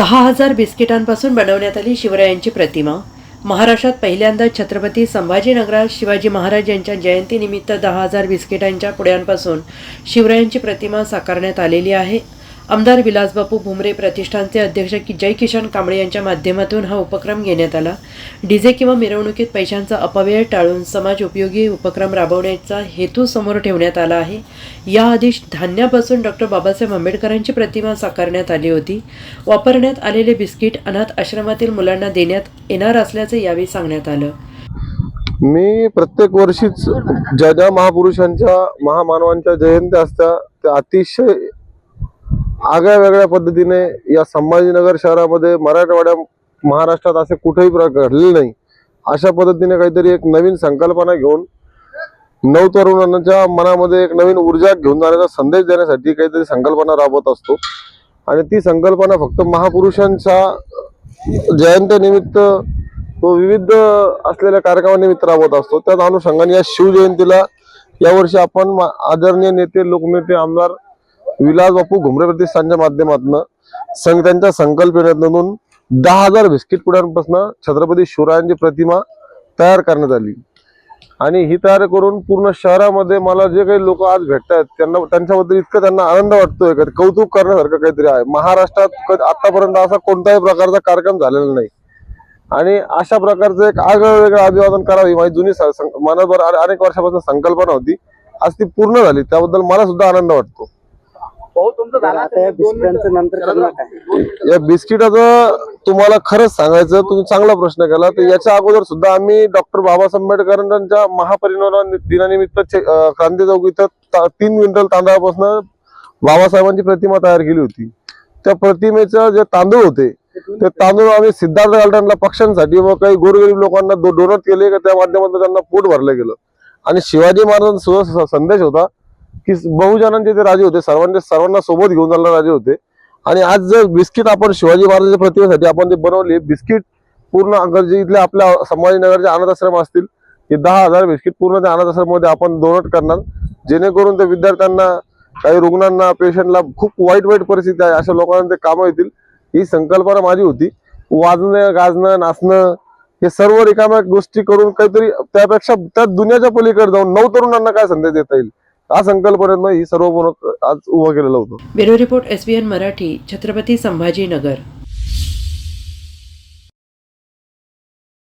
दहा हजार बिस्किटांपासून बनवण्यात आली शिवरायांची प्रतिमा. महाराष्ट्रात पहिल्यांदा छत्रपती संभाजीनगरात शिवाजी महाराज यांच्या जयंतीनिमित्त दहा हजार बिस्किटांच्या पुड्यांपासून शिवरायांची प्रतिमा साकारण्यात आलेली आहे. आमदार विलासबापू भुमरे प्रतिष्ठानचे अध्यक्ष की जय किशन कांबळे यांच्या माध्यमातून हा उपक्रम घेण्यात आला. डीजे किंवा मिरवणुकीत पैशांचा अपव्यय टाळून समाज उपयोगी उपक्रम राबवण्याचा हेतू समोर ठेवण्यात आला आहे. याआधी धान्यापासून डॉक्टर बाबासाहेब आंबेडकरांची प्रतिमा साकारण्यात आली होती. वापरण्यात आलेले बिस्किट अनाथ आश्रमातील मुलांना देण्यात येणार असल्याचे यावेळी सांगण्यात आलं. मी प्रत्येक वर्षीच ज्या ज्या महापुरुषांच्या महामानवांच्या जयंत्या असत्या त्या अतिशय आगळ्या वेगळ्या पद्धतीने या संभाजीनगर शहरामध्ये मराठवाड्या महाराष्ट्रात असे कुठेही प्रकार घडलेले नाही. अशा पद्धतीने काहीतरी एक नवीन संकल्पना घेऊन नवतरुणांच्या मनामध्ये एक नवीन ऊर्जा घेऊन जाण्याचा संदेश देण्यासाठी काहीतरी संकल्पना राबवत असतो. आणि ती संकल्पना फक्त महापुरुषांच्या जयंतीनिमित्त तो विविध असलेल्या कार्यक्रमानिमित्त राबवत असतो. त्याच अनुषंगाने या शिवजयंतीला यावर्षी आपण मा- आदरणीय नेते लोकनेते आमदार विलास बापू घुमरे प्रतिष्ठानच्या माध्यमातून संघ त्यांच्या संकल्पनेतून दहा हजार बिस्किट पुड्यांपासून छत्रपती शिवरायांची प्रतिमा तयार करण्यात आली. आणि ही तयार करून पूर्ण शहरामध्ये मला जे काही लोक आज भेटतात त्यांना त्यांच्याबद्दल इतकं त्यांना आनंद वाटतोय का कौतुक करण्यासारखं काहीतरी आहे. महाराष्ट्रात क- आतापर्यंत असा कोणताही प्रकारचा कार्यक्रम झालेला नाही. आणि अशा प्रकारचं एक आगळं वेगळं अभिवादन करावी माझी जुनी स- सं- मनावर अनेक वर्षापासून संकल्पना होती. आज ती पूर्ण झाली त्याबद्दल मला सुद्धा आनंद वाटतो. या बिस्किटांचं तुम्हाला खरंच सांगायचं तुम्ही चांगला प्रश्न केला. तर याच्या अगोदर सुद्धा आम्ही डॉक्टर बाबासाहेब आंबेडकरांच्या महापरिनिर्वाण दिनानिमित्त क्रांती चौक इथं तीन क्विंटल तांदळापासून बाबासाहेबांची प्रतिमा तयार केली होती. त्या प्रतिमेचं जे तांदूळ होते ते तांदूळ आम्ही सिद्धार्थ गार्डनला पक्ष्यांसाठी व काही गोरगरीब लोकांना डोनेट केले का त्या माध्यमातून त्यांना पोट भरलं गेलं. आणि शिवाजी महाराजांचा सुद्धा संदेश होता की बहुजनांचे ते राजे होते. सर्वांचे सर्वांना सोबत घेऊन चालणारे राजे होते. आणि आज जर बिस्किट आपण शिवाजी महाराजांच्या प्रतिमेसाठी आपण ते बनवले बिस्किट पूर्ण जे इथल्या आपल्या संभाजीनगरचे अनाथ आश्रम असतील हे दहा हजार बिस्किट पूर्ण त्या अनाथ आश्रममध्ये आपण डोनेट करणार. जेणेकरून त्या विद्यार्थ्यांना काही रुग्णांना पेशंटला खूप वाईट वाईट परिस्थिती आहे. अशा लोकांना ते कामं येतील. ही संकल्पना माझी होती. वाजणं गाजणं नाचणं हे सर्व रिकाम्या गोष्टी करून काहीतरी त्यापेक्षा त्या दुनियाच्या पलीकडे जाऊन नऊ तरुणांना काय संदेश देता येईल? या संकल्पनेतनं ही सर्व आज उभं केलेलं होतं. Bureau report S Marathi Chhatrapati Sambhajinagar.